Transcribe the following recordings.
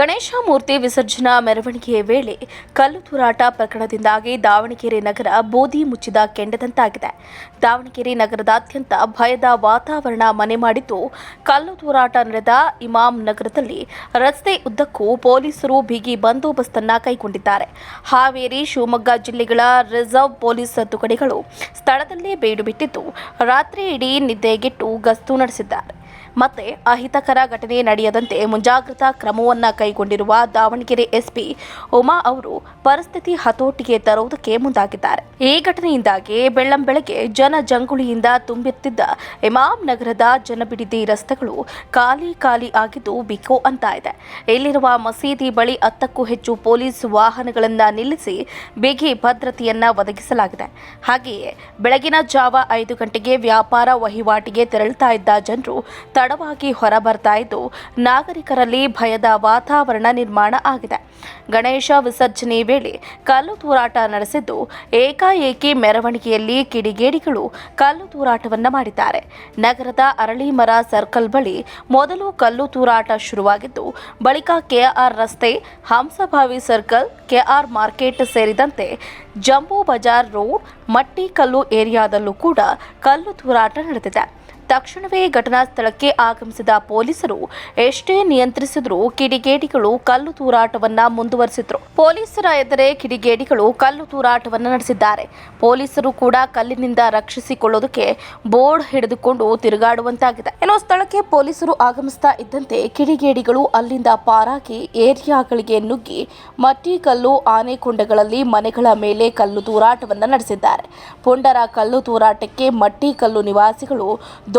ಗಣೇಶ ಮೂರ್ತಿ ವಿಸರ್ಜನಾ ಮೆರವಣಿಗೆಯ ವೇಳೆ ಕಲ್ಲು ತೂರಾಟ ಪ್ರಕರಣದಿಂದಾಗಿ ದಾವಣಗೆರೆ ನಗರ ಬೋಧಿ ಮುಚ್ಚಿದ ಕೆಂಡದಂತಾಗಿದೆ. ದಾವಣಗೆರೆ ನಗರದಾದ್ಯಂತ ಭಯದ ವಾತಾವರಣ ಮನೆ ಮಾಡಿದ್ದು ಕಲ್ಲು ತೂರಾಟ ನಡೆದ ಇಮಾಂ ನಗರದಲ್ಲಿ ರಸ್ತೆ ಉದ್ದಕ್ಕೂ ಪೊಲೀಸರು ಬಿಗಿ ಬಂದೋಬಸ್ತನ್ನ ಕೈಗೊಂಡಿದ್ದಾರೆ. ಹಾವೇರಿ, ಶಿವಮೊಗ್ಗ ಜಿಲ್ಲೆಗಳ ರಿಸರ್ವ್ ಪೊಲೀಸ್ ತುಕಡಿಗಳು ಸ್ಥಳದಲ್ಲೇ ಬೇಡು ಬಿಟ್ಟಿದ್ದು ರಾತ್ರಿ ಇಡೀ ನಿದ್ದೆಗೆಟ್ಟು ಗಸ್ತು ನಡೆಸಿದ್ದಾರೆ. ಮತ್ತೆ ಅಹಿತಕರ ಘಟನೆ ನಡೆಯದಂತೆ ಮುಂಜಾಗ್ರತಾ ಕ್ರಮವನ್ನ ಕೈಗೊಂಡಿರುವ ದಾವಣಗೆರೆ ಎಸ್ಪಿ ಉಮಾ ಅವರು ಪರಿಸ್ಥಿತಿ ಹತೋಟಿಗೆ ತರುವುದಕ್ಕೆ ಮುಂದಾಗಿದ್ದಾರೆ. ಈ ಘಟನೆಯಿಂದಾಗಿ ಬೆಳ್ಳಂಬೆಳಗ್ಗೆ ಜನಜಂಗುಳಿಯಿಂದ ತುಂಬಿರುತ್ತಿದ್ದ ಇಮಾಮ್ ನಗರದ ಜನಬಿಡಿದಿ ರಸ್ತೆಗಳು ಖಾಲಿ ಖಾಲಿ ಆಗಿದ್ದು ಬಿಕೋ ಅಂತ ಇದೆ. ಇಲ್ಲಿರುವ ಮಸೀದಿ ಬಳಿ ಹತ್ತಕ್ಕೂ ಹೆಚ್ಚು ಪೊಲೀಸ್ ವಾಹನಗಳನ್ನು ನಿಲ್ಲಿಸಿ ಬಿಗಿ ಭದ್ರತೆಯನ್ನ ಒದಗಿಸಲಾಗಿದೆ. ಹಾಗೆಯೇ ಬೆಳಗಿನ ಜಾವ ಐದು ಗಂಟೆಗೆ ವ್ಯಾಪಾರ ವಹಿವಾಟಿಗೆ ತೆರಳುತ್ತಾ ಇದ್ದ ಜನರು ತಡವಾಗಿ ಹೊರಬರ್ತಾ ಇದ್ದು ನಾಗರಿಕರಲ್ಲಿ ಭಯದ ವಾತಾವರಣ ನಿರ್ಮಾಣ ಆಗಿದೆ. ಗಣೇಶ ವಿಸರ್ಜನೆ ವೇಳೆ ಕಲ್ಲು ತೂರಾಟ ನಡೆಸಿದ್ದು ಏಕಾಏಕಿ ಮೆರವಣಿಗೆಯಲ್ಲಿ ಕಿಡಿಗೇಡಿಗಳು ಕಲ್ಲು ತೂರಾಟವನ್ನು ಮಾಡಿದ್ದಾರೆ. ನಗರದ ಅರಳಿಮರ ಸರ್ಕಲ್ ಬಳಿ ಮೊದಲು ಕಲ್ಲು ತೂರಾಟ ಶುರುವಾಗಿದ್ದು, ಬಳಿಕ ಕೆಆರ್ ರಸ್ತೆ ಹಂಸಭಾವಿ ಸರ್ಕಲ್, ಕೆಆರ್ ಮಾರ್ಕೆಟ್ ಸೇರಿದಂತೆ ಜಂಬೂ ಬಜಾರ್ ರೋಡ್ ಮಟ್ಟಿಕಲ್ಲು ಏರಿಯಾದಲ್ಲೂ ಕೂಡ ಕಲ್ಲು ತೂರಾಟ ನಡೆದಿದೆ. ತಕ್ಷಣವೇ ಘಟನಾ ಸ್ಥಳಕ್ಕೆ ಆಗಮಿಸಿದ ಪೊಲೀಸರು ಎಷ್ಟೇ ನಿಯಂತ್ರಿಸಿದ್ರೂ ಕಿಡಿಗೇಡಿಗಳು ಕಲ್ಲು ತೂರಾಟವನ್ನ ಮುಂದುವರಿಸಿದ್ರು. ಪೊಲೀಸರ ಎದುರೆ ಕಿಡಿಗೇಡಿಗಳು ಕಲ್ಲು ತೂರಾಟವನ್ನ ನಡೆಸಿದ್ದಾರೆ. ಪೊಲೀಸರು ಕೂಡ ಕಲ್ಲಿನಿಂದ ರಕ್ಷಿಸಿಕೊಳ್ಳೋದಕ್ಕೆ ಬೋರ್ಡ್ ಹಿಡಿದುಕೊಂಡು ತಿರುಗಾಡುವಂತಾಗಿದೆ. ಏನೋ ಸ್ಥಳಕ್ಕೆ ಪೊಲೀಸರು ಆಗಮಿಸ್ತಾ ಇದ್ದಂತೆ ಕಿಡಿಗೇಡಿಗಳು ಅಲ್ಲಿಂದ ಪಾರಾಗಿ ಏರಿಯಾಗಳಿಗೆ ನುಗ್ಗಿ ಮಟ್ಟಿ ಕಲ್ಲು ಆನೆಕೊಂಡಗಳಲ್ಲಿ ಮನೆಗಳ ಮೇಲೆ ಕಲ್ಲು ತೂರಾಟವನ್ನ ನಡೆಸಿದ್ದಾರೆ. ಪುಂಡರ ಕಲ್ಲು ತೂರಾಟಕ್ಕೆ ಮಟ್ಟಿ ಕಲ್ಲು ನಿವಾಸಿಗಳು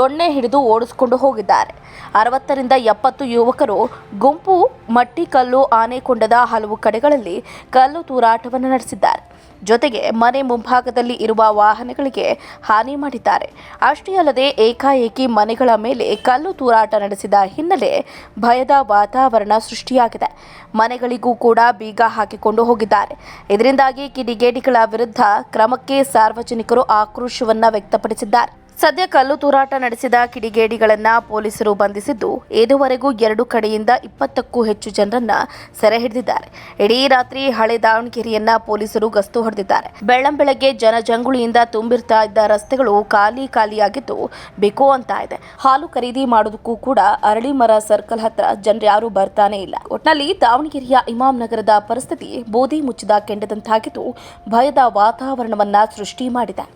ದೊಣ್ಣೆ ಹಿಡಿದು ಓಡಿಸಿಕೊಂಡು ಹೋಗಿದ್ದಾರೆ. ಅರವತ್ತರಿಂದ ಎಪ್ಪತ್ತು ಯುವಕರು ಗುಂಪು ಮಟ್ಟಿಕಲ್ಲು ಆನೆಕೊಂಡದ ಹಲವು ಕಡೆಗಳಲ್ಲಿ ಕಲ್ಲು ತೂರಾಟವನ್ನು ನಡೆಸಿದ್ದಾರೆ. ಜೊತೆಗೆ ಮನೆ ಮುಂಭಾಗದಲ್ಲಿ ಇರುವ ವಾಹನಗಳಿಗೆ ಹಾನಿ ಮಾಡಿದ್ದಾರೆ. ಅಷ್ಟೇ ಅಲ್ಲದೆ ಏಕಾಏಕಿ ಮನೆಗಳ ಮೇಲೆ ಕಲ್ಲು ತೂರಾಟ ನಡೆಸಿದ ಹಿನ್ನೆಲೆ ಭಯದ ವಾತಾವರಣ ಸೃಷ್ಟಿಯಾಗಿದೆ. ಮನೆಗಳಿಗೂ ಕೂಡ ಬೀಗ ಹಾಕಿಕೊಂಡು ಹೋಗಿದ್ದಾರೆ. ಇದರಿಂದಾಗಿ ಕಿಡಿಗೇಡಿಗಳ ವಿರುದ್ಧ ಕ್ರಮಕ್ಕೆ ಸಾರ್ವಜನಿಕರು ಆಕ್ರೋಶವನ್ನು ವ್ಯಕ್ತಪಡಿಸಿದ್ದಾರೆ. ಸದ್ಯ ಕಲ್ಲು ತೂರಾಟ ನಡೆಸಿದ ಕಿಡಿಗೇಡಿಗಳನ್ನ ಪೊಲೀಸರು ಬಂಧಿಸಿದ್ದು, ಇದುವರೆಗೂ ಎರಡು ಕಡೆಯಿಂದ ಇಪ್ಪತ್ತಕ್ಕೂ ಹೆಚ್ಚು ಜನರನ್ನ ಸೆರೆ ಹಿಡಿದಿದ್ದಾರೆ. ಇಡೀ ರಾತ್ರಿ ಹಳೆ ದಾವಣಗೆರೆಯನ್ನ ಪೊಲೀಸರು ಗಸ್ತು ಹೊಡೆದಿದ್ದಾರೆ. ಬೆಳ್ಳಂಬೆಳಗ್ಗೆ ಜನಜಂಗುಳಿಯಿಂದ ತುಂಬಿರ್ತಾ ಇದ್ದ ರಸ್ತೆಗಳು ಖಾಲಿ ಖಾಲಿಯಾಗಿದ್ದು ಬಿಕೋ ಅಂತ ಇದೆ. ಹಾಲು ಖರೀದಿ ಮಾಡೋದಕ್ಕೂ ಕೂಡ ಅರಳಿಮರ ಸರ್ಕಲ್ ಹತ್ರ ಜನರು ಯಾರು ಬರ್ತಾನೆ ಇಲ್ಲ. ಒಟ್ನಲ್ಲಿ ದಾವಣಗೆರೆಯ ಇಮಾಮ್ ನಗರದ ಪರಿಸ್ಥಿತಿ ಬೋಧಿ ಮುಚ್ಚಿದ ಕೆಂಡದಂತಾಗಿದ್ದು ಭಯದ ವಾತಾವರಣವನ್ನ ಸೃಷ್ಟಿ ಮಾಡಿದೆ.